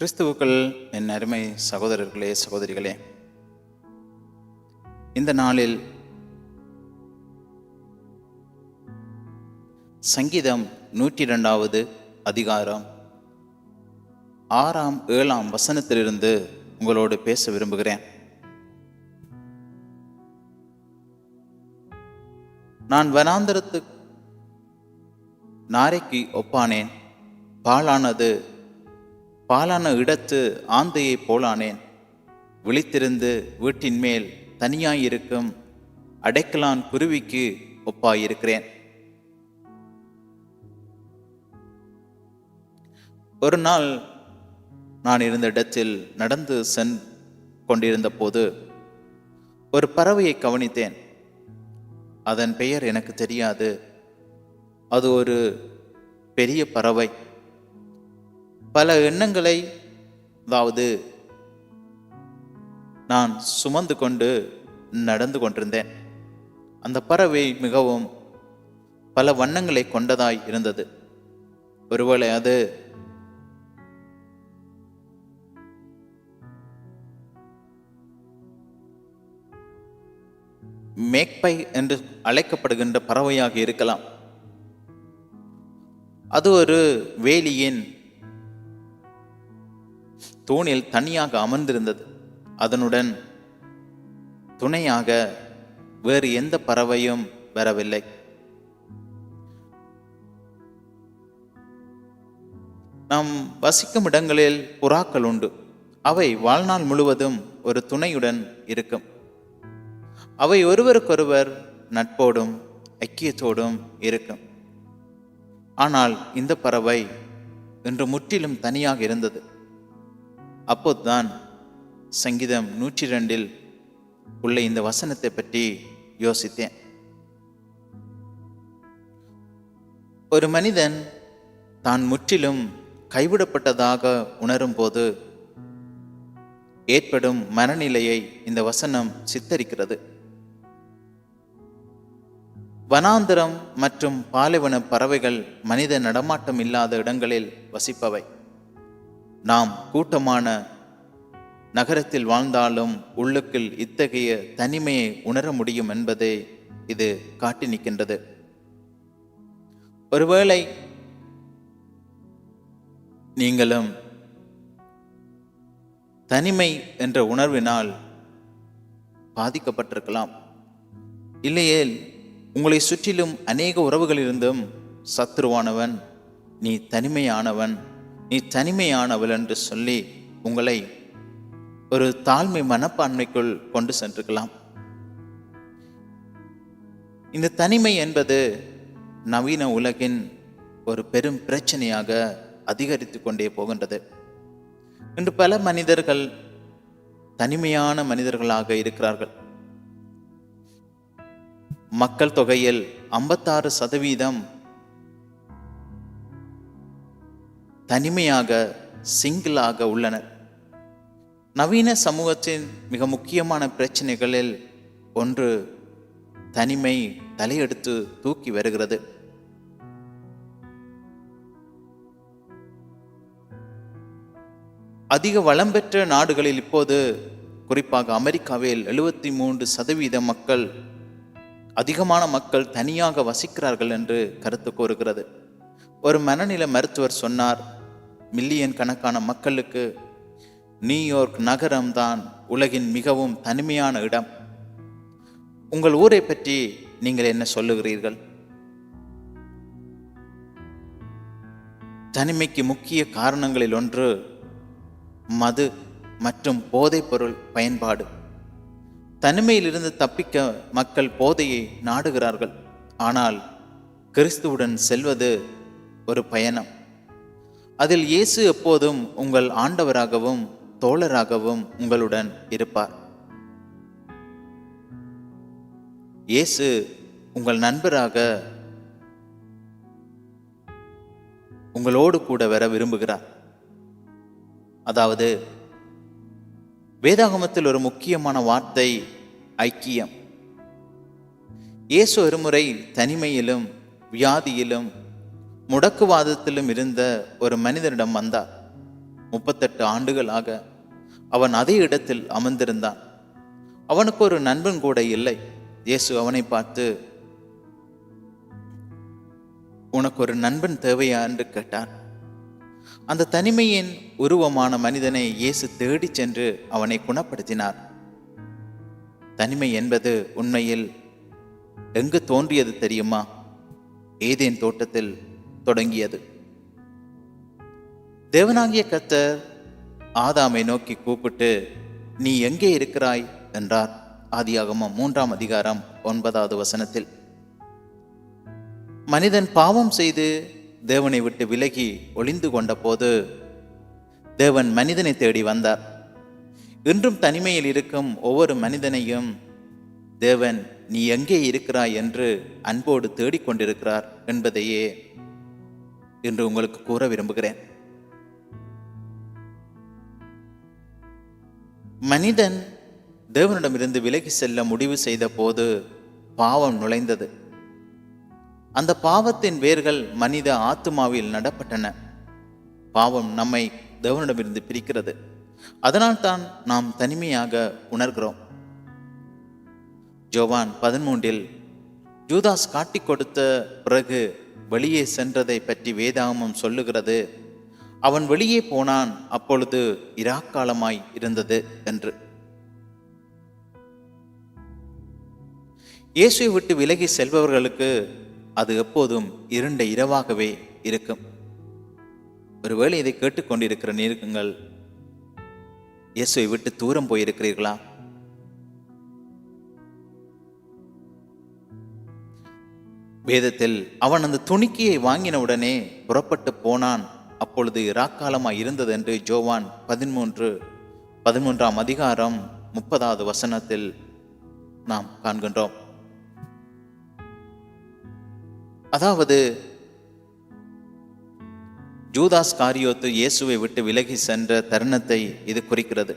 கிறிஸ்துவுக்கள் என் அருமை சகோதரர்களே சகோதரிகளே இந்த நாளில் சங்கீதம் நூற்றி இரண்டாவது அதிகாரம் ஆறாம் ஏழாம் வசனத்திலிருந்து உங்களோடு பேச விரும்புகிறேன். நான் வனாந்தரத்து நாரைக்கு ஒப்பானேன். பாலானது பாலான இடத்து ஆந்தையைப் போலானேன். விழித்திருந்து வீட்டின் மேல் தனியாயிருக்கும் அடைக்கலான் குருவிக்கு ஒப்பாயிருக்கிறேன். ஒரு நாள் நான் இருந்த இடத்தில் நடந்து சென் கொண்டிருந்த போது ஒரு பறவையை கவனித்தேன். அதன் பெயர் எனக்கு தெரியாது. அது ஒரு பெரிய பறவை. பல எண்ணங்களை அதாவது நான் சுமந்து கொண்டு நடந்து கொண்டிருந்தேன். அந்த பறவை மிகவும் பல வண்ணங்களை கொண்டதாய் இருந்தது. ஒருவேளை அது மேக்பை என்று அழைக்கப்படுகின்ற பறவையாக இருக்கலாம். அது ஒரு வேலியின் தூணில் தனியாக அமர்ந்திருந்தது. அதனுடன் துணையாக வேறு எந்த பறவையும் வரவில்லை. நாம் வசிக்கும் இடங்களில் புறாக்கள் உண்டு. அவை வாழ்நாள் முழுவதும் ஒரு துணையுடன் இருக்கும். அவை ஒருவருக்கொருவர் நட்போடும் ஐக்கியத்தோடும் இருக்கும். ஆனால் இந்த பறவை இன்று முற்றிலும் தனியாக இருந்தது. அப்போதுதான் சங்கீதம் நூற்றி ரெண்டில் உள்ள இந்த வசனத்தை பற்றி யோசித்தேன். ஒரு மனிதன் தான் முற்றிலும் கைவிடப்பட்டதாக உணரும் போது ஏற்படும் மனநிலையை இந்த வசனம் சித்தரிக்கிறது. வனாந்தரம் மற்றும் பாலைவன பறவைகள் மனித நடமாட்டம் இல்லாத இடங்களில் வசிப்பவை. நாம் கூட்டமான நகரத்தில் வாழ்ந்தாலும் உள்ளுக்குள் இத்தகைய தனிமையை உணர முடியும் என்பதை இது காட்டி நிற்கின்றது. ஒருவேளை நீங்களும் தனிமை என்ற உணர்வினால் பாதிக்கப்பட்டிருக்கலாம். இல்லையேல் உங்களை சுற்றிலும் அநேக உறவுகளிலிருந்தும் சத்ருவானவன் நீ தனிமையானவன் நீ தனிமையானவள் என்று சொல்லி உங்களை ஒரு தாழ்மை மனப்பான்மைக்குள் கொண்டு சென்றிருக்கலாம் இந்த தனிமை என்பது நவீன உலகின் ஒரு பெரும் பிரச்சனையாக அதிகரித்து கொண்டே போகின்றது. இன்று பல மனிதர்கள் தனிமையான மனிதர்களாக இருக்கிறார்கள். மக்கள் தொகையில் ஐம்பத்தாறு சதவீதம் தனிமையாக சிங்கிளாக உள்ளனர். நவீன சமூகத்தின் மிக முக்கியமான பிரச்சனைகளில் ஒன்று தனிமை தலையெடுத்து தூக்கி வருகிறது. அதிக வளம் பெற்ற நாடுகளில் இப்போது குறிப்பாக அமெரிக்காவில் எழுபத்தி மூன்று சதவீத மக்கள் அதிகமான மக்கள் தனியாக வசிக்கிறார்கள் என்று கருத்து கூறுகிறது. ஒரு மனநில மருத்துவர் சொன்னார் மில்லியன் கணக்கான மக்களுக்கு நியூயார்க் நகரம்தான் உலகின் மிகவும் தனிமையான இடம். உங்கள் ஊரை பற்றி நீங்கள் என்ன சொல்லுகிறீர்கள்? தனிமைக்கு முக்கிய காரணங்களில் ஒன்று மது மற்றும் போதைப்பொருள் பயன்பாடு. தனிமையிலிருந்து தப்பிக்க மக்கள் போதையை நாடுகிறார்கள். ஆனால் கிறிஸ்துவுடன் செல்வது ஒரு பயணம். அதில் இயேசு எப்போதும் உங்கள் ஆண்டவராகவும் தோழராகவும் உங்களுடன் இருப்பார். இயேசு உங்கள் நண்பராக உங்களோடு கூட வர விரும்புகிறார். அதாவது வேதாகமத்தில் ஒரு முக்கியமான வார்த்தை ஐக்கியம். இயேசு ஒருமுறை தனிமையிலும் வியாதியிலும் முடக்குவாதத்திலும் இருந்த ஒரு மனிதனிடம் வந்தார். முப்பத்தெட்டு ஆண்டுகளாக அவன் அதே இடத்தில் அமர்ந்திருந்தான். அவனுக்கு ஒரு நண்பன் கூட இல்லை. இயேசு அவனை பார்த்து உனக்கு ஒரு நண்பன் தேவையா? என்று கேட்டார் அந்த தனிமையின் உருவமான மனிதனை இயேசு தேடிச் சென்று அவனை குணப்படுத்தினார். தனிமை என்பது உண்மையில் எங்கு தோன்றியது தெரியுமா? ஏதேன் தோட்டத்தில் தொடங்கியது. தேவனாகிய கத்தர் ஆதாமை நோக்கி கூப்பிட்டு நீ எங்கே இருக்கிறாய்? என்றார். ஆதியாகமம் மூன்றாம் அதிகாரம் ஒன்பதாவது வசனத்தில். மனிதன் பாவம் செய்து தேவனை விட்டு விலகி ஒளிந்து கொண்ட போது தேவன் மனிதனை தேடி வந்தார். இன்றும் தனிமையில் இருக்கும் ஒவ்வொரு மனிதனையும் தேவன் நீ எங்கே இருக்கிறாய்? என்று அன்போடு தேடிக்கொண்டிருக்கிறார் என்பதையே என்று உங்களுக்கு கூற விரும்புகிறேன். மனிதன் தேவனிடமிருந்து விலகி செல்ல முடிவு செய்த போது பாவம் நுழைந்தது. அந்த பாவத்தின் வேர்கள் மனித ஆத்துமாவில் நடப்பட்டன. பாவம் நம்மை தேவனிடமிருந்து பிரிக்கிறது. அதனால்தான் நாம் தனிமையாக உணர்கிறோம். ஜோவான் பதிமூன்றில் ஜூதாஸ் காட்டிக் கொடுத்த பிறகு வெளியே சென்றதை பற்றி வேதாகமம் சொல்லுகிறது. அவன் வெளியே போனான் அப்பொழுது இராக்காலமாய் இருந்தது என்று. இயேசுவை விட்டு விலகி செல்பவர்களுக்கு அது எப்போதும் இருண்ட இரவாகவே இருக்கும். ஒருவேளை இதை கேட்டுக்கொண்டிருக்கிற நீருக்குங்கள் இயேசுவை விட்டு தூரம் போயிருக்கிறீர்களா? வேதத்தில் அவன் அந்த துணிக்கையை வாங்கின உடனே புறப்பட்டு போனான். அப்பொழுது இராக்காலமாய் இருந்தது என்று ஜோவான் பதிமூன்று பதிமூன்றாம் அதிகாரம் முப்பதாவது வசனத்தில் நாம் காண்கின்றோம். அதாவது ஜூதாஸ் காரியோத்து இயேசுவை விட்டு விலகி சென்ற தருணத்தை இது குறிக்கிறது.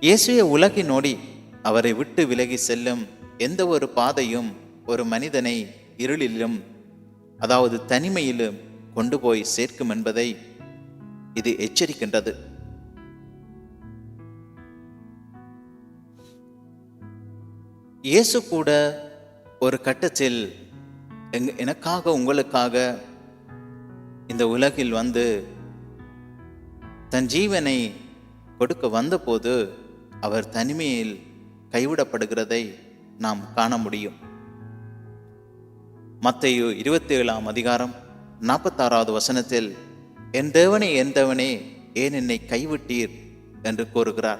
இயேசுவை உலகி நோடி அவரை விட்டு விலகி செல்லும் எந்த ஒரு பாதையும் ஒரு மனிதனை இருளிலும் அதாவது தனிமையிலும் கொண்டு போய் சேர்க்கும் என்பதை இது எச்சரிக்கின்றது. இயேசு கூட ஒரு கட்டத்தில் எங்க எனக்காக உங்களுக்காக இந்த உலகில் வந்து தன் ஜீவனை கொடுக்க வந்தபோது அவர் தனிமையில் கைவிடப்படுகிறதை நாம் காண முடியும். மத்தையோ இருபத்தி ஏழாம் அதிகாரம் நாற்பத்தாறாவது வசனத்தில் என் தேவனே என் தேவனே ஏன் என்னை கைவிட்டீர்? என்று கூறுகிறார்.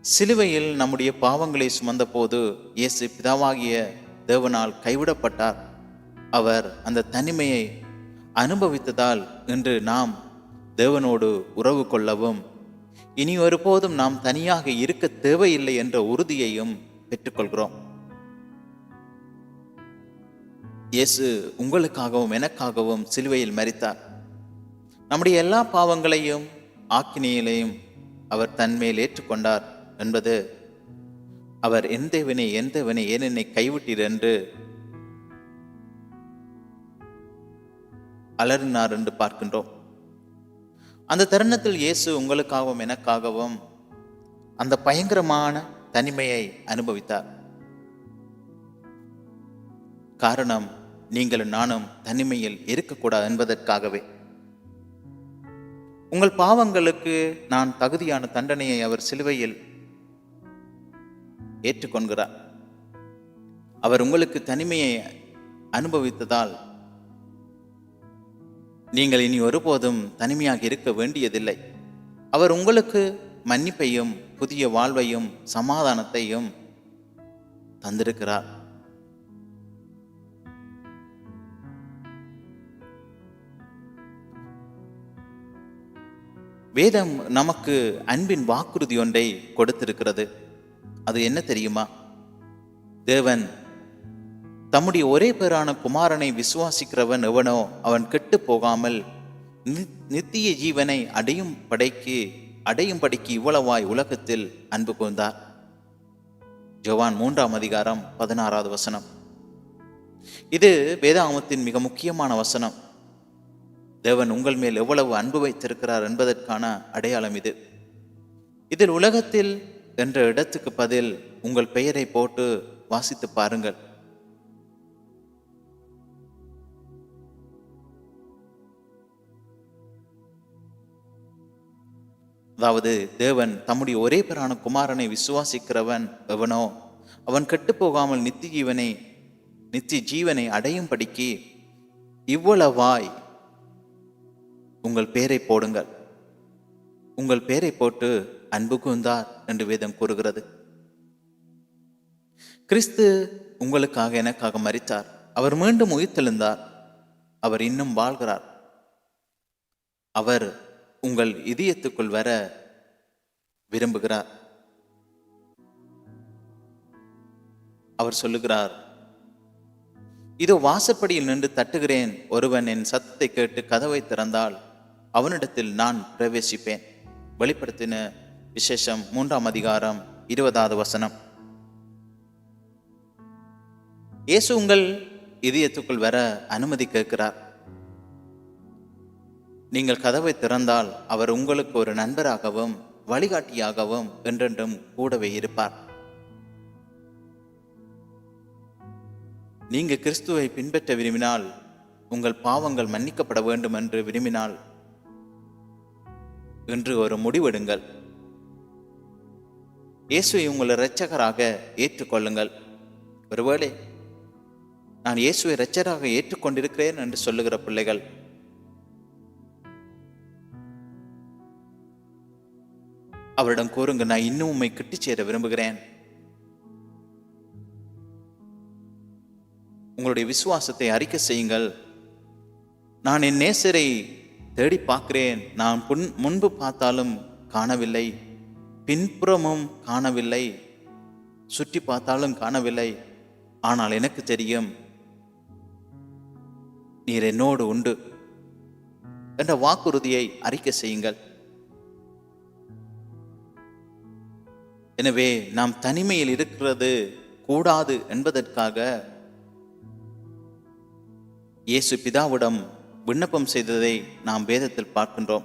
சிலுவையில் நம்முடைய பாவங்களை சுமந்தபோது இயேசு பிதாவாகிய தேவனால் கைவிடப்பட்டார். அவர் அந்த தனிமையை அனுபவித்ததால் இன்று நாம் தேவனோடு உறவு கொள்ளவும் இனி ஒருபோதும் நாம் தனியாக இருக்க தேவையில்லை என்ற உறுதியையும் பெற்றுக்கொள்கிறோம். இயேசு உங்களுக்காகவும் எனக்காகவும் சிலுவையில் மறித்தார் நம்முடைய எல்லா பாவங்களையும் ஆக்கினியிலையும் அவர் தன்மேல் ஏற்றுக்கொண்டார் என்பது அவர் என் தேவனே என் ஏன் என்னை கைவிட்டீர் என்று அலறினார் என்று பார்க்கின்றோம். அந்த தருணத்தில் இயேசு உங்களுக்காகவும் எனக்காகவும் அந்த பயங்கரமான தனிமையை அனுபவித்தார். காரணம் நீங்களும் நானும் தனிமையில் இருக்கக்கூடாது என்பதற்காகவே. உங்கள் பாவங்களுக்கு நான் தகுதியான தண்டனையை அவர் சிலுவையில் ஏற்றுக்கொள்கிறார். அவர் உங்களுக்கு தனிமையை அனுபவித்ததால் நீங்கள் இனி ஒருபோதும் தனிமையாக இருக்க வேண்டியதில்லை. அவர் உங்களுக்கு மன்னிப்பையும் புதிய வாழ்வையும் சமாதானத்தையும் தந்திருக்கிறார். வேதம் நமக்கு அன்பின் வாக்குறுதி ஒன்றை கொடுத்திருக்கிறது. அது என்ன தெரியுமா? தேவன் தம்முடைய ஒரே பேரான குமாரனை விசுவாசிக்கிறவன் எவனோ அவன் கெட்டு போகாமல் நித்திய ஜீவனை அடையும் படைக்கு அடையும் படிக்கு இவ்வளவாய் உலகத்தில் அன்பு கூர்ந்தார் ஜவான் மூன்றாம் அதிகாரம் பதினாறாவது வசனம். இது வேதாகமத்தின் மிக முக்கியமான வசனம். தேவன் உங்கள் மேல் எவ்வளவு அன்பு வைத்திருக்கிறார் என்பதற்கான அடையாளம் இது. இதில் உலகத்தில் என்ற இடத்துக்கு பதில் உங்கள் பெயரை போட்டு வாசித்து பாருங்கள். அதாவது தேவன் தம்முடைய ஒரே பேரான குமாரனை விசுவாசிக்கிறவன் எவனோ அவன் கெட்டுப் போகாமல் நித்திய ஜீவனை நித்திய ஜீவனை அடையும்படிக்கு இவ்வளவாய் உங்கள் பேரை போடுங்கள். உங்கள் பேரை போட்டு அன்பு கூர்ந்தார் என்று வேதம் கூறுகிறது. கிறிஸ்து உங்களுக்காக எனக்காக மரித்தார். அவர் மீண்டும் உயிர்த்தெழுந்தார். அவர் இன்னும் வாழ்கிறார். அவர் உங்கள் இதயத்துக்குள் வர விரும்புகிறார். அவர் சொல்லுகிறார் இதோ வாசற்படியில் நின்று தட்டுகிறேன். ஒருவன் என் சத்தத்தை கேட்டு கதவை திறந்தால் அவனிடத்தில் நான் பிரவேசிப்பேன். வெளிப்படுத்தின விசேஷம் மூன்றாம் அதிகாரம் இருபதாவது வசனம். இயேசு உங்கள் இதயத்துக்குள் வர அனுமதி கேட்கிறார். நீங்கள் கதவை திறந்தால் அவர் உங்களுக்கு ஒரு நண்பராகவும் வழிகாட்டியாகவும் என்றென்றும் கூடவே இருப்பார். நீங்க கிறிஸ்துவை பின்பற்ற விரும்பினால் உங்கள் பாவங்கள் மன்னிக்கப்பட வேண்டும் என்று விரும்பினால் என்று ஒரு முடிவெடுங்கள். இயேசுவை உங்களை இரட்சகராக ஏற்றுக்கொள்ளுங்கள். ஒருவேளை நான் இயேசுவை இரட்சகராக ஏற்றுக்கொண்டிருக்கிறேன் என்று சொல்லுகிற பிள்ளைகள். அவரிடம் கூறுங்க நான் இன்னும் உண்மை கிட்டு சேர விரும்புகிறேன். உங்களுடைய விசுவாசத்தை அறிக்கை செய்யுங்கள். நான் என் நேசரை தேடி பார்க்கிறேன். நான் புன் முன்பு பார்த்தாலும் காணவில்லை. பின்புறமும் காணவில்லை. சுற்றி பார்த்தாலும் காணவில்லை. ஆனால் எனக்கு தெரியும் நீர் என்னோடு உண்டு என்ற வாக்குறுதியை அறிக்கை செய்யுங்கள். எனவே நாம் தனிமையில் இருக்கிறது கூடாது என்பதற்காக இயேசு பிதாவிடம் விண்ணப்பம் செய்ததை நாம் வேதத்தில் பார்க்கின்றோம்.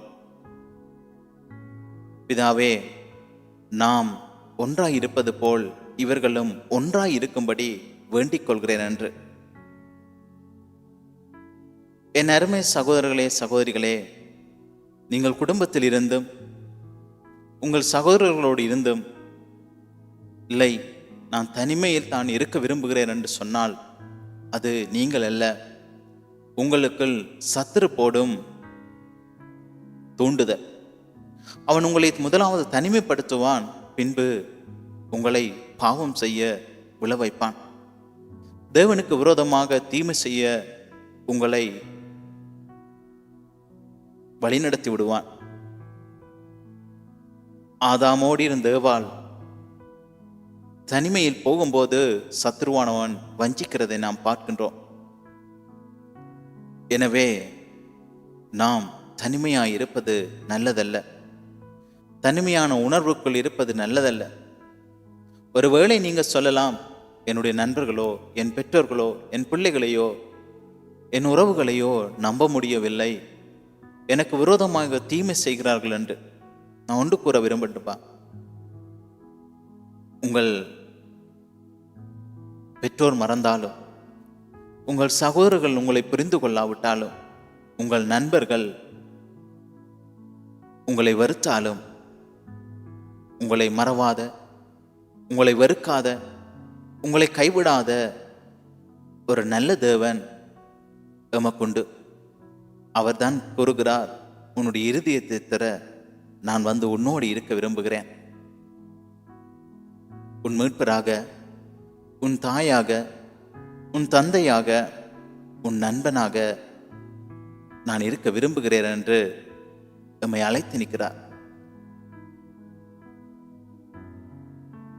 பிதாவே நாம் ஒன்றாய் இருப்பது போல் இவர்களும் ஒன்றாய் இருக்கும்படி வேண்டிக் கொள்கிறேன் என்று. என் அருமை சகோதரர்களே சகோதரிகளே நீங்கள் குடும்பத்தில் இருந்தும் உங்கள் சகோதரர்களோடு இருந்தும் இல்லை நான் தனிமையில் தான் இருக்க விரும்புகிறேன் என்று சொன்னால் அது நீங்கள் அல்ல. உங்களுக்குள் சத்துரு போடும் தூண்டுதல். அவன் உங்களை முதலாவது தனிமைப்படுத்துவான் பின்பு உங்களை பாவம் செய்ய உழ வைப்பான் தேவனுக்கு விரோதமாக தீமை செய்ய உங்களை வழிநடத்தி விடுவான். ஆதாமோடி இருந்த ஏவாள் தனிமையில் போகும்போது சத்ருவானவன் வஞ்சிக்கிறதை நாம் பார்க்கின்றோம். எனவே நாம் தனிமையாக இருப்பது நல்லதல்ல. தனிமையான உணர்வுக்குள் இருப்பது நல்லதல்ல. ஒருவேளை நீங்கள் சொல்லலாம் என்னுடைய நண்பர்களோ என் பெற்றோர்களோ என் பிள்ளைகளையோ என் உறவுகளையோ நம்ப முடியவில்லை. எனக்கு விரோதமாக தீமை செய்கிறார்கள் என்று. நான் ஒன்று கூற விரும்பட்டுப்பா உங்கள் பெற்றோர் மறந்தாலும் உங்கள் சகோதரர்கள் உங்களை புரிந்து கொள்ளாவிட்டாலும் உங்கள் நண்பர்கள் உங்களை வெறுத்தாலும் உங்களை மறவாத உங்களை வெறுக்காத உங்களை கைவிடாத ஒரு நல்ல தேவன் எமக்குண்டு. அவர்தான் கூறுகிறார் உன்னுடைய இருதயத்தை தர நான் வந்து உன்னோடு இருக்க விரும்புகிறேன். உன் மீட்பராக உன் தாயாக உன் தந்தையாக உன் நண்பனாக நான் இருக்க விரும்புகிறேன் என்று எம்மை அழைத்து நிற்கிறார்.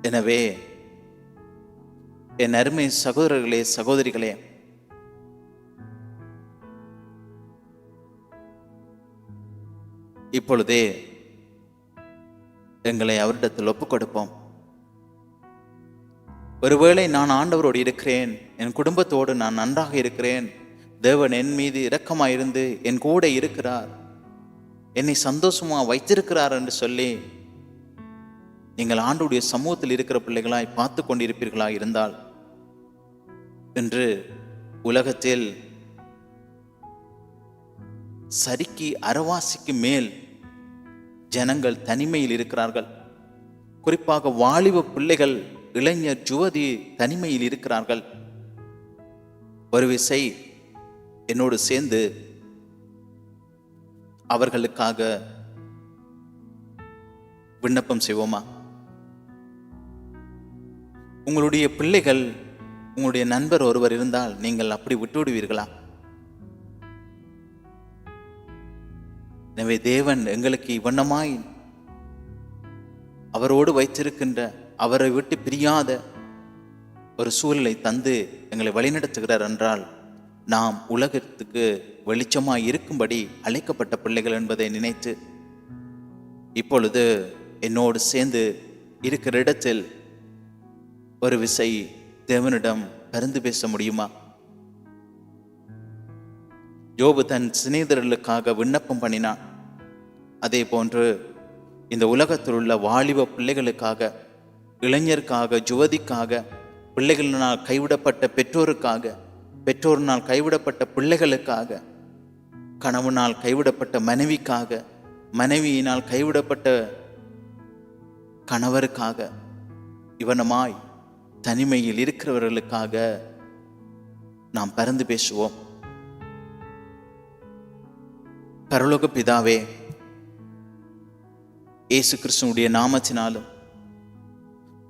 எனவே என் அருமை சகோதரர்களே சகோதரிகளே இப்பொழுதே எங்களை அவரிடத்தில் ஒப்புக் கொடுப்போம் ஒருவேளை நான் ஆண்டவரோடு இருக்கிறேன் என் குடும்பத்தோடு நான் நன்றாக இருக்கிறேன் தேவன் என் மீது இரக்கமாயிருந்து என் கூட இருக்கிறார் என்னை சந்தோஷமாக வைத்திருக்கிறார் என்று சொல்லி நீங்கள் ஆண்டுடைய சமூகத்தில் இருக்கிற பிள்ளைகளாய் பார்த்து கொண்டிருப்பீர்களா இருந்தால் இன்று உலகத்தில் சரிக்கு அறவாசிக்கு மேல் ஜனங்கள் தனிமையில் இருக்கிறார்கள். குறிப்பாக வாலிப பிள்ளைகள் இளைஞர் ஜுவதி தனிமையில் இருக்கிறார்கள். ஒரு விசை என்னோடு சேர்ந்து அவர்களுக்காக விண்ணப்பம் செய்வோமா? உங்களுடைய பிள்ளைகள் உங்களுடைய நண்பர் ஒருவர் இருந்தால் நீங்கள் அப்படி விட்டு விடுவீர்களா எனவே தேவன் எங்களுக்கு இவ்வண்ணமாய் அவரோடு வைத்திருக்கின்ற அவரை விட்டு பிரியாத ஒரு சூழலை தந்து எங்களை வழிநடத்துகிறார் என்றால் நாம் உலகத்துக்கு வெளிச்சமாக இருக்கும்படி அழைக்கப்பட்ட பிள்ளைகள் என்பதை நினைத்து இப்பொழுது என்னோடு சேர்ந்து இருக்கிற இடத்தில் ஒரு விசை தேவனிடம் பரிந்து பேச முடியுமா? யோபு தன் சிநேதர்களுக்காக விண்ணப்பம் பண்ணினான். அதே போன்று இந்த உலகத்தில் உள்ள வாலிப பிள்ளைகளுக்காக இளைஞருக்காக ஜுவதிக்காக பிள்ளைகளினால் கைவிடப்பட்ட பெற்றோருக்காக பெற்றோரினால் கைவிடப்பட்ட பிள்ளைகளுக்காக கணவனால் கைவிடப்பட்ட மனைவிக்காக மனைவியினால் கைவிடப்பட்ட கணவருக்காக இவனமாய் தனிமையில் இருக்கிறவர்களுக்காக நாம் பறந்து பேசுவோம். பரலோக பிதாவே இயேசு கிறிஸ்துனுடைய நாமத்தினாலும்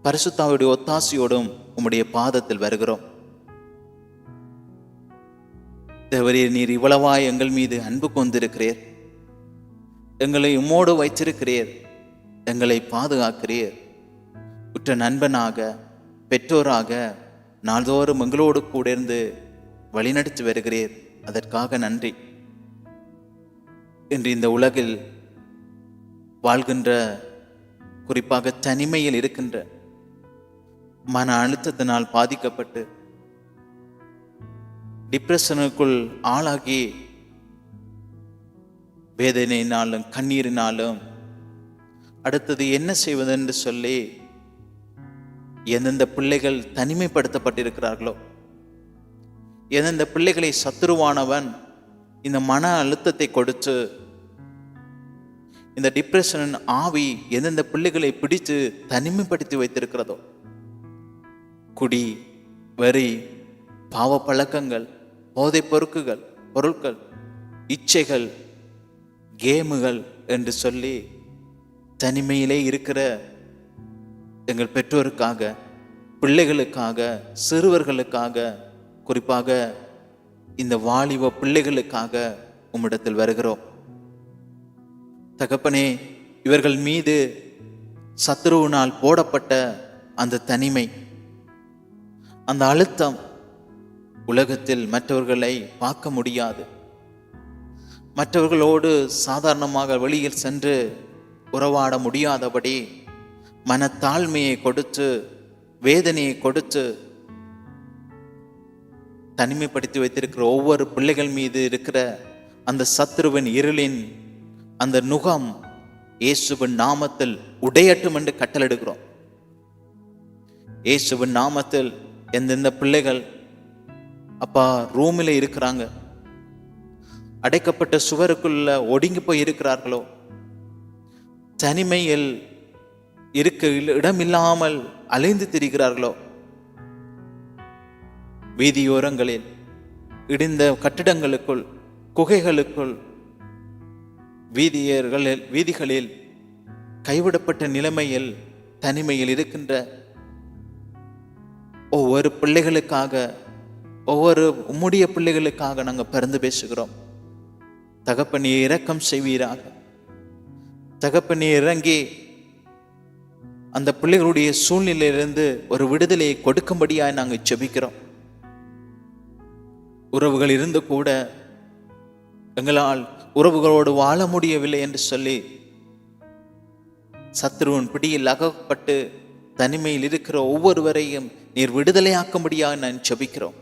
பரிசுத்தாவுடைய ஒத்தாசையோடும் உம்முடைய பாதத்தில் வருகிறோம். தேவரீர் நீர் இவ்வளவாய் எங்கள் மீது அன்பு கொண்டிருக்கிறீர். எங்களை உம்மோடு வைத்திருக்கிறீர். எங்களை பாதுகாக்கிறீர். உற்ற நண்பனாக பெற்றோராக நாள்தோறும் எங்களோடு கூட இருந்து வழிநடத்தி வருகிறீர். அதற்காக நன்றி. இன்று இந்த உலகில் வாழ்கின்ற குறிப்பாக தனிமையில் இருக்கின்ற மன அழுத்தத்தினால் பாதிக்கப்பட்டு டிப்ரெஷனுக்குள் ஆளாகி வேதனையினாலும் கண்ணீரினாலும் அடுத்தது என்ன செய்வதென்று சொல்லி எந்தெந்த பிள்ளைகள் தனிமைப்படுத்தப்பட்டிருக்கிறார்களோ எந்தெந்த பிள்ளைகளை சத்துருவானவன் இந்த மன அழுத்தத்தை கொடுத்து இந்த டிப்ரெஷனின் ஆவி எந்தெந்த பிள்ளைகளை பிடித்து தனிமைப்படுத்தி வைத்திருக்கிறதோ குடி வரி பாவ பழக்கங்கள் போதைப் பொருட்கள் பொருட்கள் இச்சைகள் கேமுகள் என்று சொல்லி தனிமையிலே இருக்கிற எங்கள் பெற்றோருக்காக பிள்ளைகளுக்காக சிறுவர்களுக்காக குறிப்பாக இந்த வாலிப பிள்ளைகளுக்காக உம்மிடத்தில் வருகிறோம். தகப்பனே இவர்கள் மீது சத்ருவினால் போடப்பட்ட அந்த தனிமை அந்த அழுத்தம் உலகத்தில் மற்றவர்களை பார்க்க முடியாது. மற்றவர்களோடு சாதாரணமாக வெளியில் சென்று உறவாட முடியாதபடி மனத்தாழ்மையை கொடுத்து வேதனையை கொடுத்து தனிமைப்படுத்தி வைத்திருக்கிற ஒவ்வொரு பிள்ளைகள் மீது இருக்கிற அந்த சத்ருவின் இருளின் அந்த நுகம் இயேசுவின் நாமத்தில் உடையட்டும் என்று கட்டளெடுக்கிறோம் இயேசுவின் நாமத்தில் எந்தெந்த பிள்ளைகள் அப்பா ரூமில் இருக்கிறாங்க? அடைக்கப்பட்ட சுவருக்குள்ள ஒடுங்கி போய் இருக்கிறார்களோ? தனிமையில் இருக்க இடமில்லாமல் அலைந்து திரிகிறார்களோ? வீதியோரங்களில் இடிந்த கட்டிடங்களுக்குள் குகைகளுக்குள் வீதியர்களில் வீதிகளில் கைவிடப்பட்ட நிலைமையில் தனிமையில் இருக்கின்ற ஒவ்வொரு பிள்ளைகளுக்காக ஒவ்வொரு உம்முடைய பிள்ளைகளுக்காக நாங்கள் பிறந்து பேசுகிறோம். தகப்பனி இரக்கம் செய்வீராக. தகப்பனி இறங்கி அந்த பிள்ளைகளுடைய சூழ்நிலையிலிருந்து ஒரு விடுதலையை கொடுக்கும்படியாக நாங்கள் செபிக்கிறோம் உறவுகள் இருந்து கூட எங்களால் உறவுகளோடு வாழ முடியவில்லை என்று சொல்லி சத்ருவின் பிடியில் அகப்பட்டு தனிமையில் இருக்கிற ஒவ்வொருவரையும் நீர் விடுதலையாக்கும்படியாக நான் செபிக்கிறோம்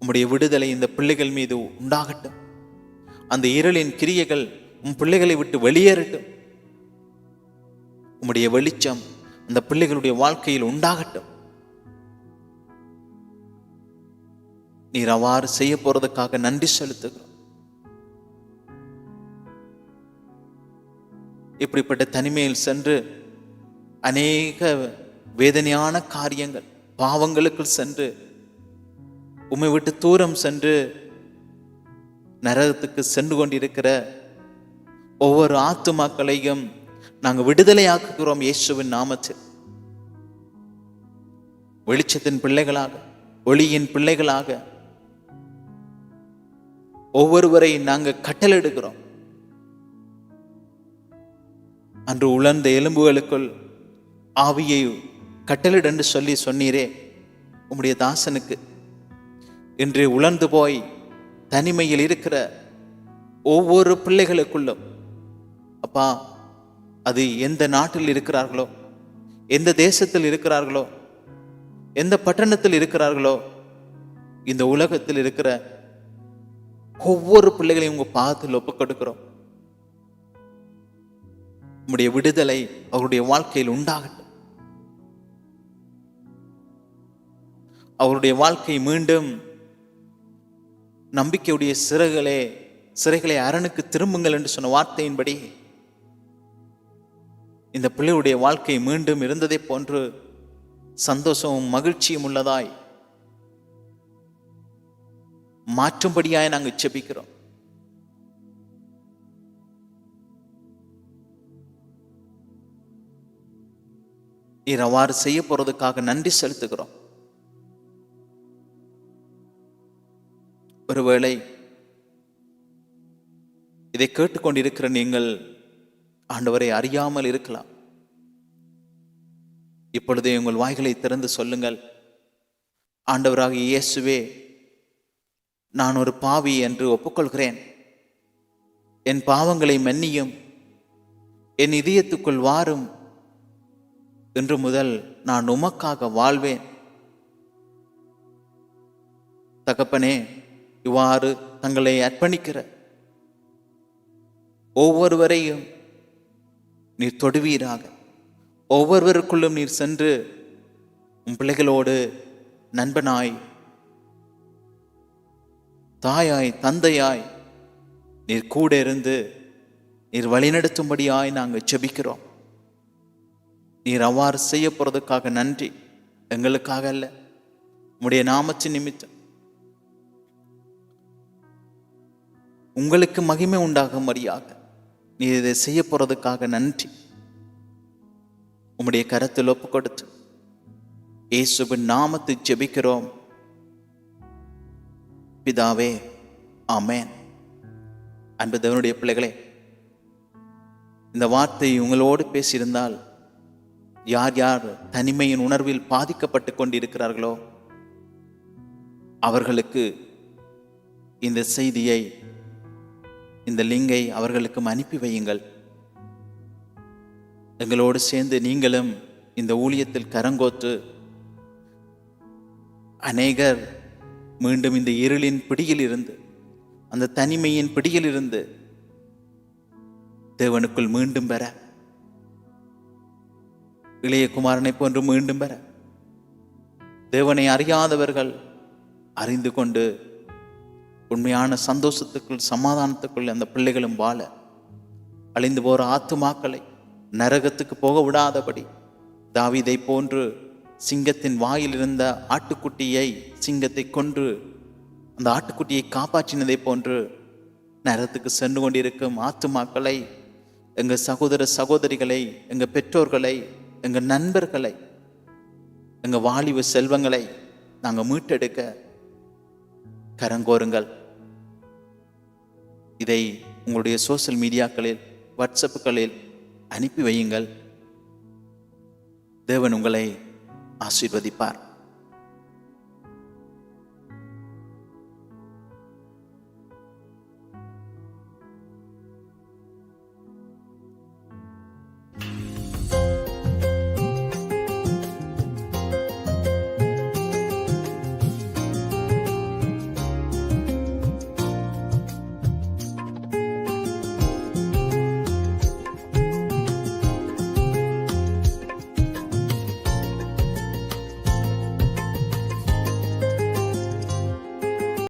உம்முடைய விடுதலை இந்த பிள்ளைகள் மீது உண்டாகட்டும். அந்த இருளின் கிரியைகள் உம் பிள்ளைகளை விட்டு வெளியேறட்டும். உம்முடைய வெளிச்சம் அந்த பிள்ளைகளுடைய வாழ்க்கையில் உண்டாகட்டும். நீர் அவ்வாறு செய்ய போறதுக்காக நன்றி செலுத்துகிறோம். இப்படிப்பட்ட தனிமையில் சென்று அநேக வேதனையான காரியங்கள் பாவங்களுக்குள் சென்று உம்மை விட்டு தூரம் சென்று நரகத்துக்கு சென்று கொண்டிருக்கிற ஒவ்வொரு ஆத்துமாக்களையும் நாங்கள் விடுதலையாக்குகிறோம் இயேசுவின் நாமத்தில். வெளிச்சத்தின் பிள்ளைகளாக ஒளியின் பிள்ளைகளாக ஒவ்வொருவரை நாங்கள் கட்டளெடுக்கிறோம் அன்று உலர்ந்த எலும்புகளுக்குள் ஆவியை கட்டளிடென்று சொல்லி சொன்னீரே உம்முடைய தாசனுக்கு. இன்று உலர்ந்து போய் தனிமையில் இருக்கிற ஒவ்வொரு பிள்ளைகளுக்குள்ளும் அப்பா அது எந்த நாட்டில் இருக்கிறார்களோ எந்த தேசத்தில் இருக்கிறார்களோ எந்த பட்டணத்தில் இருக்கிறார்களோ இந்த உலகத்தில் இருக்கிற ஒவ்வொரு பிள்ளைகளையும் உங்க பாதத்தில் ஒப்புக் கொடுக்கிறோம். விடுதலை அவருடைய வாழ்க்கையில் உண்டாகட்டும். அவருடைய வாழ்க்கை மீண்டும் நம்பிக்கையுடைய சிறகுகளே சிறைகளை அரணுக்கு திரும்புங்கள் என்று சொன்ன வார்த்தையின்படி இந்த பிள்ளையுடைய வாழ்க்கை மீண்டும் இருந்ததை போன்று சந்தோஷமும் மகிழ்ச்சியும் உள்ளதாய் மாற்றும்படியாய் நாங்கள் செபிக்கிறோம் இரவாறு அவ்வாறு செய்ய போறதுக்காக நன்றி செலுத்துகிறோம். ஒருவேளை இதை கேட்டுக்கொண்டிருக்கிற நீங்கள் ஆண்டவரை அறியாமல் இருக்கலாம். இப்பொழுதே உங்கள் வாய்களை திறந்து சொல்லுங்கள். ஆண்டவராக இயேசுவே நான் ஒரு பாவி என்று ஒப்புக்கொள்கிறேன். என் பாவங்களை மன்னியும். என் இதயத்துக்குள் வாரும். இன்று முதல் நான் உமக்காக வாழ்வேன். தகப்பனே இவ்வாறு தங்களை அர்ப்பணிக்கிற ஒவ்வொருவரையும் நீர் தொடுவீராக. ஒவ்வொருவருக்குள்ளும் நீர் சென்று உன் பிள்ளைகளோடு நண்பனாய் தாயாய் தந்தையாய் நீர் கூட இருந்து நீர் வழிநடத்தும்படியாய் நாங்கள் செபிக்கிறோம் நீர் அவ்வாறு செய்ய போறதுக்காக நன்றி. எங்களுக்காக அல்ல. உடைய நாமச்சி நிமித்தம் உங்களுக்கு மகிமை உண்டாகும்படியாக நீ இதை செய்ய போறதுக்காக நன்றி. உம்முடைய கரத்தில் ஒப்பு கொடுத்து இயேசுவின் நாமத்தை ஜெபிக்கிறோம். பிதாவே ஆமேன். அன்பு தேவனுடைய பிள்ளைகளே இந்த வார்த்தை உங்களோடு பேசியிருந்தால் யார் யார் தனிமையின் உணர்வில் பாதிக்கப்பட்டு கொண்டிருக்கிறார்களோ அவர்களுக்கு இந்த செய்தியை இந்த லிங்கை அவர்களுக்கும் அனுப்பி வையுங்கள். எங்களோடு சேர்ந்து நீங்களும் இந்த ஊழியத்தில் கரங்கோத்து அநேகர் மீண்டும் இந்த இருளின் பிடியில் இருந்து அந்த தனிமையின் பிடியில் இருந்து தேவனுக்குள் மீண்டும் பெற இளைய குமாரனை போன்று மீண்டும் பெற தேவனை அறியாதவர்கள் அறிந்து கொண்டு உண்மையான சந்தோஷத்துக்குள் சமாதானத்துக்குள் அந்த பிள்ளைகளும் வாழ. அழிந்து போகிற ஆத்துமாக்களை நரகத்துக்கு போக விடாதபடி தாவிதை போன்று சிங்கத்தின் வாயில் இருந்த ஆட்டுக்குட்டியை சிங்கத்தை கொன்று அந்த ஆட்டுக்குட்டியை காப்பாற்றினதை போன்று நரகத்துக்கு சென்று கொண்டிருக்கும் ஆத்துமாக்களை எங்கள் சகோதர சகோதரிகளை எங்கள் பெற்றோர்களை எங்கள் நண்பர்களை எங்கள் வாலிப செல்வங்களை நாங்கள் மீட்டெடுக்க கரங்கோருங்கள். இதை உங்களுடைய சோசியல் மீடியாக்களில் வாட்ஸ்அப்புகளில் அனுப்பி வையுங்கள். தேவன் உங்களை ஆசீர்வதிப்பார்.